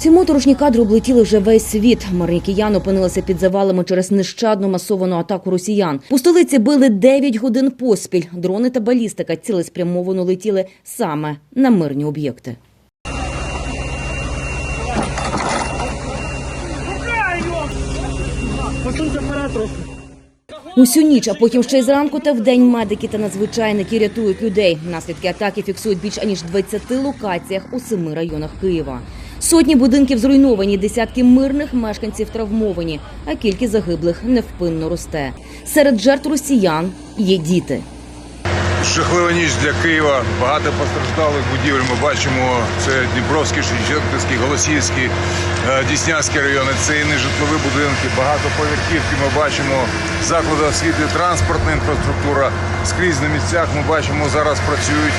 Ці моторошні кадри облетіли вже весь світ. Марнікіян опинилися під завалами через нещадну масовану атаку росіян. У столиці били 9 годин поспіль. Дрони та балістика цілеспрямовано летіли саме на мирні об'єкти. Посуньте вперед трошки. Усю ніч, а потім ще й зранку та вдень медики та надзвичайники рятують людей. Наслідки атаки фіксують більш аніж 20 локаціях у семи районах Києва. Сотні будинків зруйновані, десятки мирних мешканців травмовані, а кількість загиблих невпинно росте. Серед жертв росіян є діти. Жахлива ніч для Києва. Багато постраждалих будівель. Ми бачимо це Дніпровський, Шевченківський, Голосіївський, е, Діснянський райони. Це і нежитлові будинки, багатоповерхівки. Ми бачимо заклади освіти, транспортна інфраструктура. Скрізь на місцях ми бачимо зараз працюють.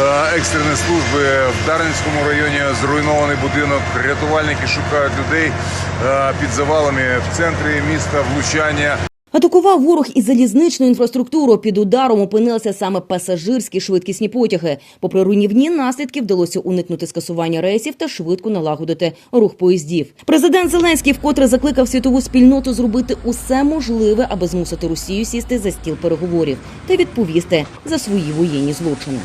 е, Екстрені служби в Дарницькому районі зруйнований будинок. Рятувальники шукають людей е, під завалами в центрі міста. Влучання. Атакував ворог і залізничну інфраструктуру. Під ударом опинилися саме пасажирські швидкісні потяги. Попри руйнівні наслідки, вдалося уникнути скасування рейсів та швидко налагодити рух поїздів. Президент Зеленський вкотре закликав світову спільноту зробити усе можливе, аби змусити Росію сісти за стіл переговорів та відповісти за свої воєнні злочини.